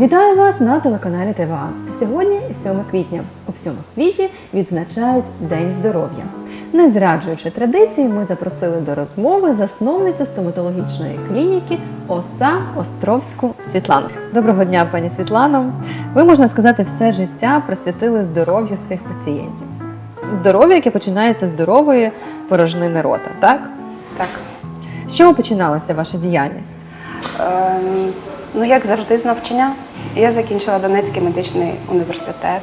Вітаю вас на телеканалі ТВА. Сьогодні 7 квітня. У всьому світі відзначають День здоров'я. Не зраджуючи традиції, ми запросили до розмови засновницю стоматологічної клініки ОСА Островську Світлану. Доброго дня, пані Світлано. Ви можна сказати, все життя присвятили здоров'ю своїх пацієнтів. Здоров'я, яке починається з здорової порожнини рота, так? Так. З чого починалася ваша діяльність? Ем, ну, як завжди, з навчання. Я закінчила Донецький медичний університет.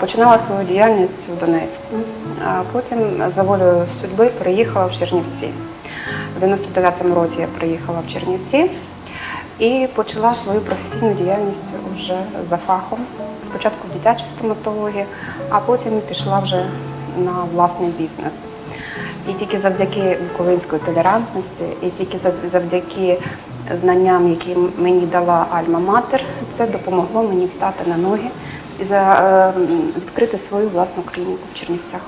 Починала свою діяльність в Донецьку. А потім за волею судьби приїхала в Чернівці. У 99-му році я приїхала в Чернівці і почала свою професійну діяльність вже за фахом. Спочатку в дитячій стоматології, а потім пішла вже на власний бізнес. І тільки завдяки буковинської толерантності, і тільки завдяки знанням, які мені дала Альма-Матер, це допомогло мені стати на ноги і за, е, відкрити свою власну клініку в Чернівцях.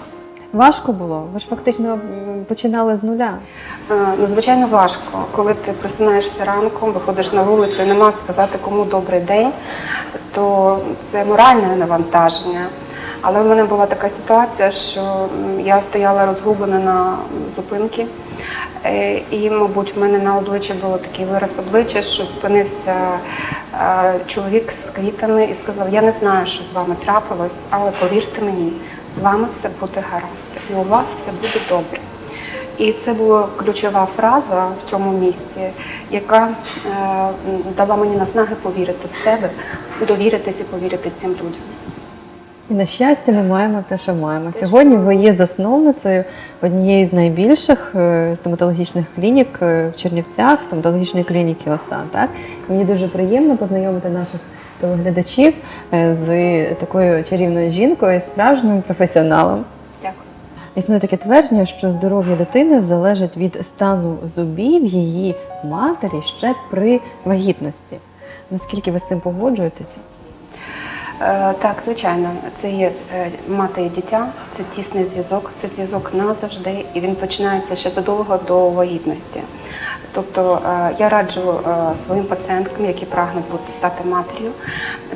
Важко було? Ви ж фактично починали з нуля. Е, Ну, звичайно, важко, коли ти просинаєшся ранком, виходиш на вулицю і нема сказати кому добрий день, то це моральне навантаження. Але в мене була така ситуація, що я стояла розгублена на зупинки, Е, і, мабуть, в мене на обличчі було такий вираз обличчя, що спинився е, чоловік з квітами і сказав: Я не знаю, що з вами трапилось, але повірте мені, з вами все буде гаразд, і у вас все буде добре. І це була ключова фраза в цьому місці, яка е, дала мені наснаги повірити в себе, довіритись і повірити цим людям. І на щастя, ми маємо те, що маємо. Сьогодні ви є засновницею однієї з найбільших е, стоматологічних клінік е, в Чернівцях, стоматологічної клініки ОСА. Так? І Мені дуже приємно познайомити наших телеглядачів е, з такою чарівною жінкою, справжнім професіоналом. Дякую. Існує таке твердження, що здоров'я дитини залежить від стану зубів її матері ще при вагітності. Наскільки ви з цим погоджуєтеся? Е, Так, звичайно, це є е, мати і дитя, це тісний зв'язок, це зв'язок назавжди, і він починається ще задовго до вагітності. Тобто е, я раджу своїм пацієнткам, які прагнуть бути стати матір'ю,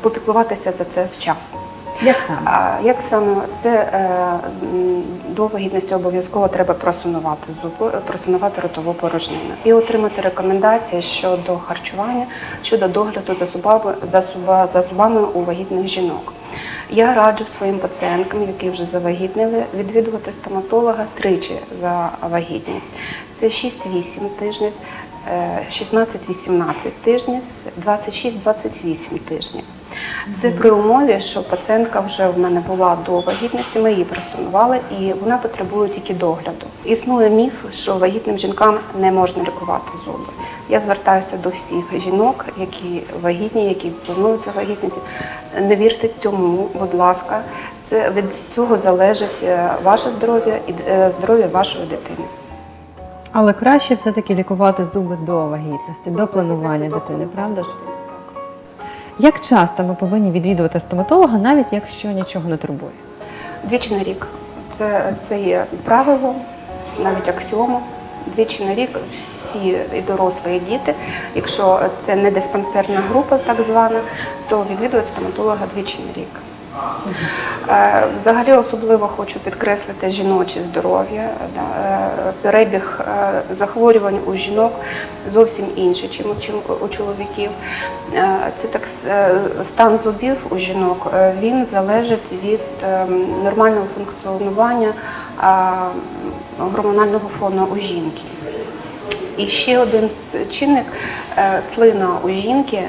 попіклуватися за це вчасно. Як саме? А як саме це е, до вагітності обов'язково треба просунувати зуби, просунувати ротову порожнину і отримати рекомендації щодо харчування, щодо догляду за зубами за, зуба, за зубами у вагітних жінок. Я раджу своїм пацієнткам, які вже завагітнили, відвідувати стоматолога тричі за вагітність. Це 6-8 тижнів, 16-18 тижнів, 26-28 тижнів. Це при умові, що пацієнтка вже в мене була до вагітності, ми її просунували, і вона потребує тільки догляду. Існує міф, що вагітним жінкам не можна лікувати зуби. Я звертаюся до всіх жінок, які вагітні, які плануються вагітніти. Не вірте цьому, будь ласка. Це від цього залежить е, ваше здоров'я і е, здоров'я вашої дитини. Але краще все-таки лікувати зуби до вагітності, до планування дитини, правда ж? Як часто ми повинні відвідувати стоматолога, навіть якщо нічого не турбує? Двічі на рік. Це, це є правило, навіть аксіома. Двічі на рік всі і дорослі, і діти, якщо це не диспансерна група, так звана, то відвідують стоматолога двічі на рік. Е, Взагалі особливо хочу підкреслити жіноче здоров'я. Е, Перебіг е, захворювань у жінок зовсім інший, чим у чоловіків. Це так стан зубів у жінок. Він залежить від нормального функціонування гормонального фону у жінки. І ще один чинник слина у жінки,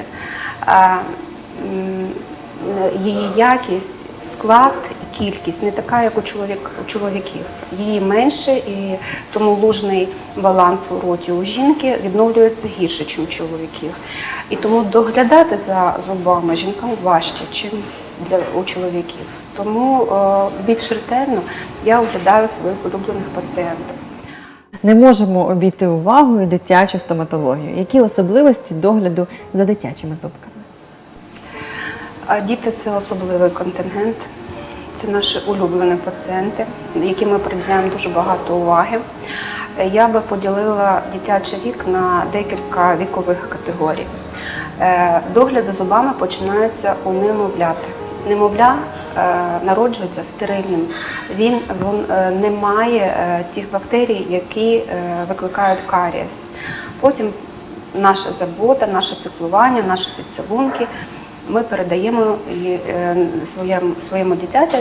її якість, склад і кількість не така, як у, чоловік, у чоловіків. Її менше, і тому лужний баланс у роті у жінки відновлюється гірше, ніж у чоловіків. І тому доглядати за зубами жінкам важче, ніж для у чоловіків. Тому е, більш ретельно я оглядаю своїх улюблених пацієнтів. Не можемо обійти увагою дитячу стоматологію. Які особливості догляду за дитячими зубками? А Діти це особливий контингент. Це наші улюблені пацієнти, яким ми приділяємо дуже багато уваги. Я би поділила дитячий вік на декілька вікових категорій. Е, Догляд за зубами починається у немовляти. Немовля е, народжується стерильним. Він, він е, не має тих бактерій, які викликають карієс. Потім наша забота, наше піклування, наші підцілунки. Ми передаємо е, своєму, своєму дитяті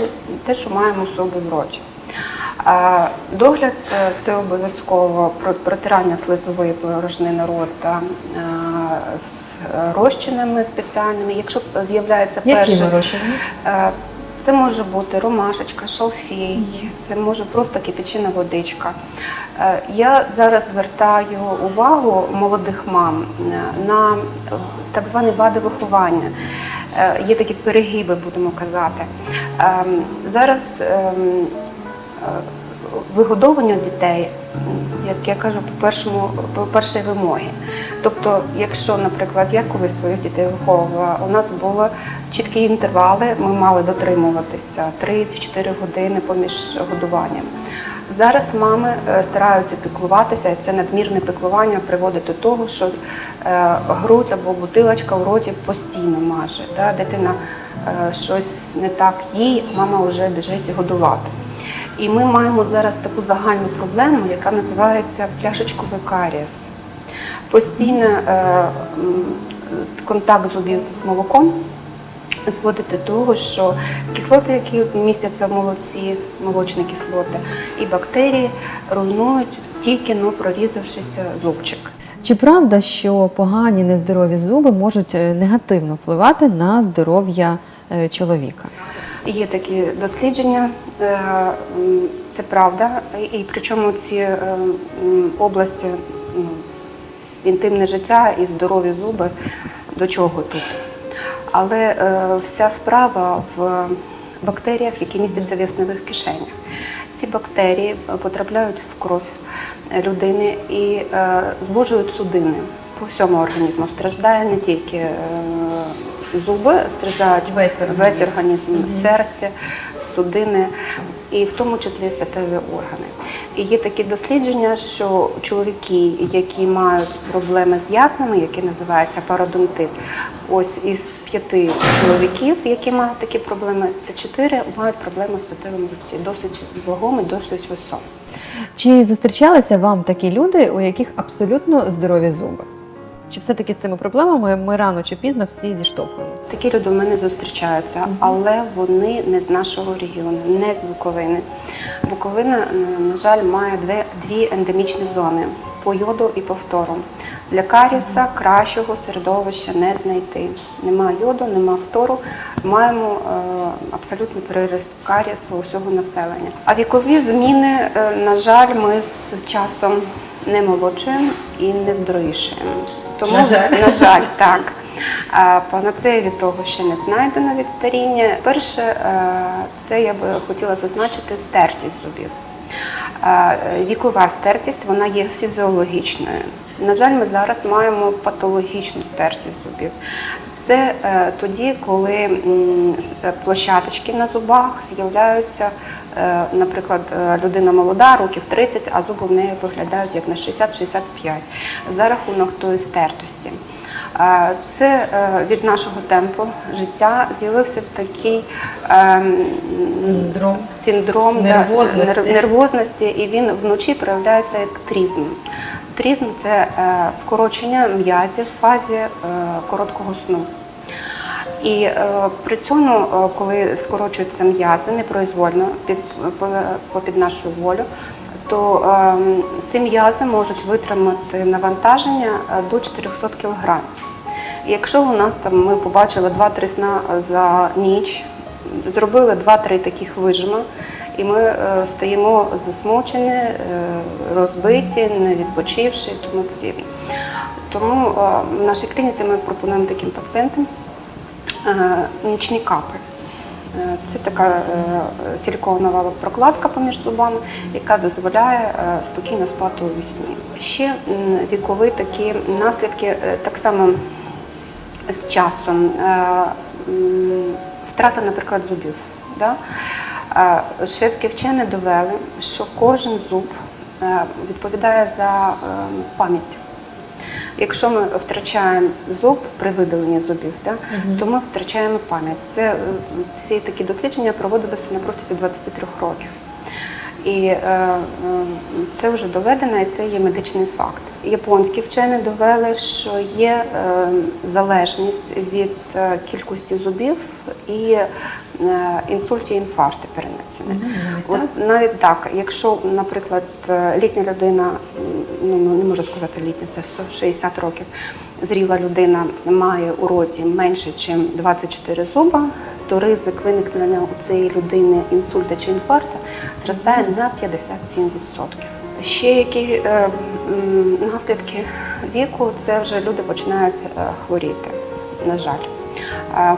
те, що маємо собі в роті. Догляд е, це обов'язково про- протирання слизової порожнини рота е, з розчинами спеціальними. Якщо з'являється перший, Якими розчинами? Це може бути ромашечка, шалфей, це може просто кипячена водичка. Е, Я зараз звертаю увагу молодих мам е, на е, так звані вади виховання. Є такі перегиби, будемо казати. Ем, Зараз ем, вигодовування дітей, як я кажу, по першому по першій вимоги. Тобто, якщо, наприклад, я колись своїх дітей виховувала, у нас були чіткі інтервали, ми мали дотримуватися 3-4 години поміж годуванням. Зараз мами е, стараються піклуватися, і це надмірне піклування приводить до того, що е, грудь або бутилочка в роті постійно маже. Дитина е, щось не так їй, мама вже біжить годувати. І ми маємо зараз таку загальну проблему, яка називається пляшечковий карієс. Постійно е, контакт зубів з молоком зводить до того, що кислоти, які містяться в молоці, молочні кислоти, і бактерії руйнують тільки ну, прорізавшися зубчик. Чи правда, що погані нездорові зуби можуть е, негативно впливати на здоров'я е, чоловіка? Є такі дослідження, це правда, і причому ці е, області ну, інтимне життя і здорові зуби до чого тут. Але е, вся справа в бактеріях, які містяться в ясневих кишенях. Ці бактерії е, потрапляють в кров людини і е, звужують судини по всьому організму. Страждає не тільки е, зуби, страждають Весь організм. весь організм, серце, судини і в тому числі статеві органи. І є такі дослідження, що чоловіки, які мають проблеми з яснами, які називаються пародонтит, ось із п'яти чоловіків, які мають такі проблеми, то чотири мають проблеми з статевим житті, досить вагомі, досить високі. Чи зустрічалися вам такі люди, у яких абсолютно здорові зуби? Чи все-таки з цими проблемами ми рано чи пізно всі зіштовхуємося? Такі люди в мене зустрічаються, але вони не з нашого регіону, не з Буковини. Буковина, е, на жаль, має дві, дві ендемічні зони по йоду і по фтору. Для каріса кращого середовища не знайти. Нема йоду, нема фтору. Маємо е, абсолютний переріст карісу усього населення. А вікові зміни, е, на жаль, ми з часом не молодшуємо і не здоровішуємо. Тому, На жаль. на жаль, так. Панацея від того ще не знайдено від старіння. Перше, е, це я би хотіла зазначити стертість зубів. Вікова стертість вона є фізіологічною. На жаль, ми зараз маємо патологічну стертість зубів. Це е, тоді, коли е, площадочки на зубах з'являються, наприклад, е, людина молода, років 30, а зуби в неї виглядають як на 60-65 за рахунок тої стертості. Е, Це е, від нашого темпу життя з'явився такий Синдром. синдром Нервозності. нер- нервозності, і він вночі проявляється як трізм. Трізм це е, скорочення м'язів в фазі е, короткого сну. І е, при цьому, е, коли скорочуються м'язи непроизвольно під, попід нашу волю, то е, ці м'язи можуть витримати навантаження е, до 400 кг. Якщо у нас там ми побачили 2-3 сна за ніч, зробили 2-3 таких вижима, і ми стаємо засмучені, розбиті, не відпочивши і тому подібне. Тому в нашій клініці ми пропонуємо таким пацієнтам нічні капи. Е, Це така е, силіконова прокладка поміж зубами, яка дозволяє е, спокійно спати у вісні. Ще вікові такі наслідки е, так само з часом. Е, Втрата, наприклад, зубів. Е, Шведські вчені довели, що кожен зуб е, відповідає за е, пам'ять. Якщо ми втрачаємо зуб при видаленні зубів, да, то ми втрачаємо пам'ять. Це е, всі такі дослідження проводилися на протязі 23 років. І е, е, це вже доведено, і це є медичний факт. Японські вчені довели, що є е, залежність від кількості зубів і інсульті, інфаркти перенесені. навіть От навіть так, якщо, наприклад, літня людина, ну не можу сказати літня, це все 60 років, зріла людина має у роті менше, ніж 24 зуба, то ризик виникнення у цієї людини інсульта чи інфаркту зростає на 57%. Ще які е, наслідки віку, це вже люди починають е, хворіти, на жаль.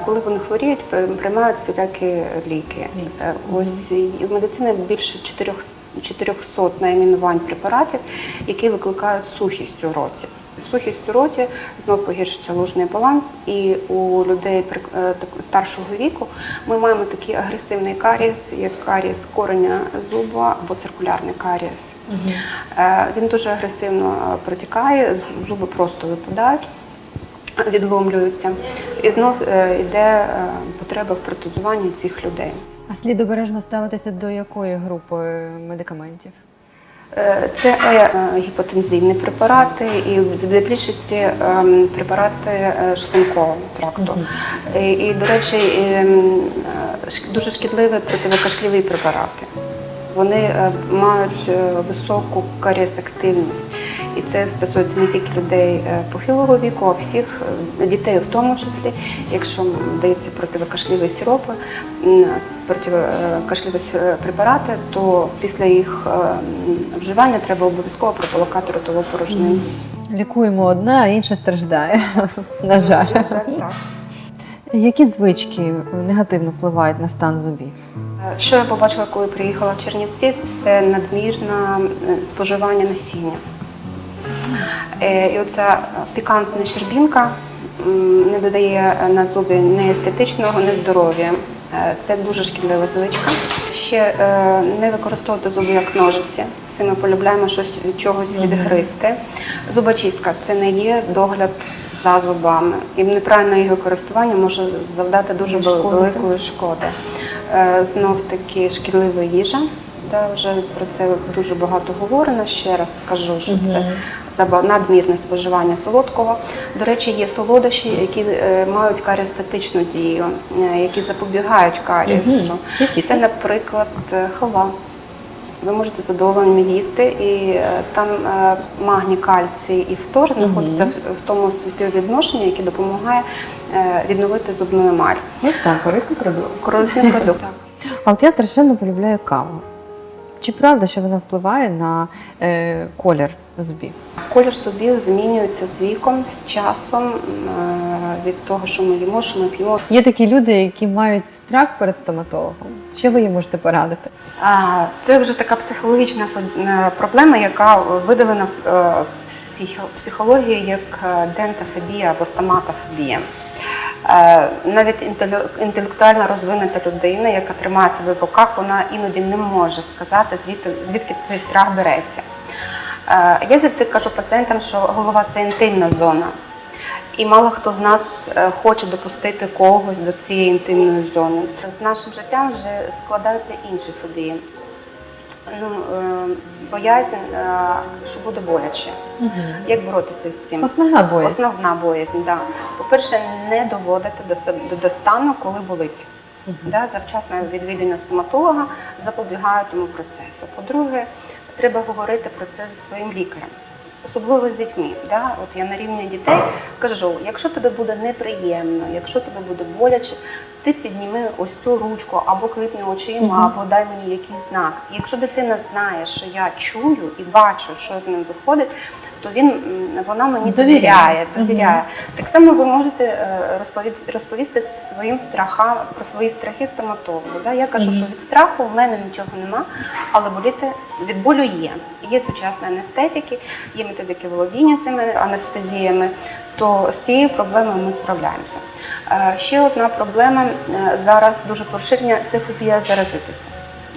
Коли вони хворіють, приймають всілякі ліки. Е, Ось в медицині більше 400 найменувань препаратів, які викликають сухість у роті. Сухість у роті знов погіршиться лужний баланс, і у людей е, старшого віку ми маємо такий агресивний карієс, як карієс кореня зуба або циркулярний карієс. Е, Він дуже агресивно е, протікає, зуби просто випадають, відломлюються, і знов йде потреба в протезуванні цих людей. А слід обережно ставитися до якої групи медикаментів? Е, Це е, е, гіпотензивні препарати і в більшості ем, препарати шлункового тракту. І, і, до речі, ем, дуже шкідливі противокашліві препарати. Вони мають високу карієс-активність. І це стосується не тільки людей е, похилого віку, а всіх е, дітей в тому числі. Якщо дається противокашліві сиропи, м, противокашліві е, препарати, то після їх е, вживання треба обов'язково прополокати ротову порожнину. Лікуємо одне, а інше страждає. На жаль. На жаль, так. Які звички негативно впливають на стан зубів? Е, Що я побачила, коли приїхала в Чернівці, це надмірне е, споживання насіння. Е, І оця пікантна щербінка не додає на зубі ні естетичного, ні здоров'я. Е, Це дуже шкідлива звичка. Ще е, не використовувати зуби як ножиці. Всі ми полюбляємо щось від чогось відгризти. Зубочистка це не є догляд за зубами. І неправильне його користування може завдати дуже великої шкоди. Знов таки шкідлива їжа. Да, вже про це дуже багато говорено. Ще раз скажу, що це надмірне споживання солодкого. До речі, є солодощі, які е, мають каріостатичну дію, е, які запобігають карієсу. Це? Наприклад, е, халва. Ви можете задоволенням їсти, і там магній, кальцій і фтор знаходяться в, тому співвідношенні, яке допомагає відновити зубну емаль. Ось так, корисний продукт. Корисний продукт. А от я страшенно полюбляю каву. Чи правда, що вона впливає на е, колір зубів? Колір зубів змінюється з віком, з часом е, від того, що ми їмо, що ми п'ємо. Є такі люди, які мають страх перед стоматологом. Що ви їм можете порадити? А, Це вже така психологічна е, проблема, яка видалена в е, психо- психології як е, дентофобія або стоматофобія. Е, Навіть інтелектуально розвинута людина, яка тримає себе в руках, вона іноді не може сказати, звідки, звідки той страх береться. Е, Я завжди кажу пацієнтам, що голова це інтимна зона. І мало хто з нас е, хоче допустити когось до цієї інтимної зони. З нашим життям вже складаються інші фобії. Ну, боязнь, е, що буде боляче. Як боротися з цим? Основна боязнь. Основна боязнь, да. По-перше, не доводити до себе до, стану, коли болить. Да, завчасне відвідування стоматолога запобігає тому процесу. По-друге, треба говорити про це зі своїм лікарем. Особливо з дітьми. Да? От я на рівні дітей кажу, якщо тобі буде неприємно, якщо тобі буде боляче, ти підніми ось цю ручку або клипни очима, або дай мені якийсь знак. І Якщо дитина знає, що я чую і бачу, що з ним виходить, то він вона мені Довіряє. довіряє. Так само ви можете е, розповісти, своїм страхам про свої страхи стоматологу. Да? Я кажу, що від страху в мене нічого нема, але боліти від болю є. Є сучасні анестетики, є методики володіння цими анестезіями, то з цією проблемою ми справляємося. Е, Ще одна проблема е, зараз дуже поширена це фобія заразитися.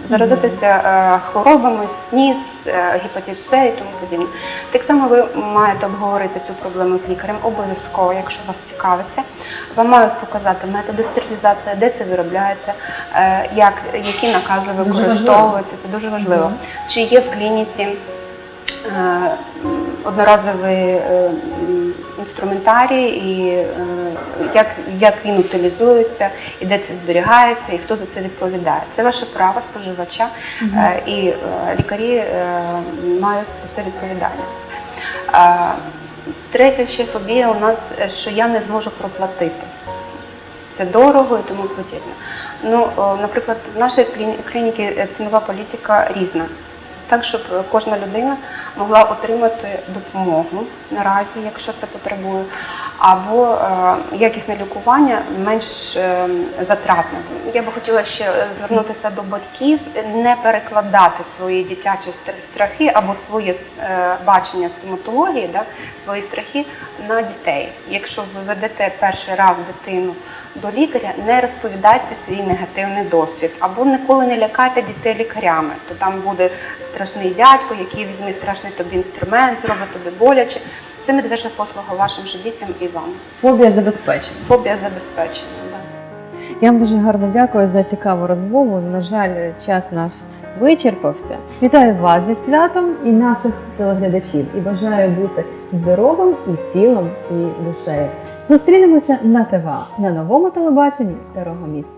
заразитися хворобами, СНІД, е, гепатит С і тому подібне. Так само ви маєте обговорити цю проблему з лікарем обов'язково, якщо вас цікавиться. Вам мають показати методи стерилізації, де це виробляється, е, як, які накази використовуються. Це дуже важливо. Чи є в клініці одноразові е, м, інструментарій, і е, як, як він утилізується, і де це зберігається, і хто за це відповідає. Це ваше право споживача, е, і е, лікарі мають за це відповідальність. Третя ще фобія у нас, що я не зможу проплатити. Це дорого і тому подібне. Ну, наприклад, в нашій клініці цінова політика різна. Так, щоб е, кожна людина могла отримати допомогу наразі, якщо це потребує, або е, якісне лікування менш е, затратне. Я би хотіла ще звернутися до батьків, не перекладати свої дитячі стр- страхи або своє е, бачення стоматології, да, свої страхи на дітей. Якщо ви ведете перший раз дитину до лікаря, не розповідайте свій негативний досвід або ніколи не лякайте дітей лікарями. То там буде страшний дядько, який візьме страшний тобі інструмент, зробить тобі боляче. Це медвежа послуга вашим же дітям і вам. Фобія забезпечення. Фобія забезпечення. Да. Я вам дуже гарно дякую за цікаву розмову. На жаль, час наш вичерпався. Вітаю вас зі святом і наших телеглядачів і бажаю бути здоровим і тілом, і душею. Зустрінемося на ТВА на новому телебаченні старого міста.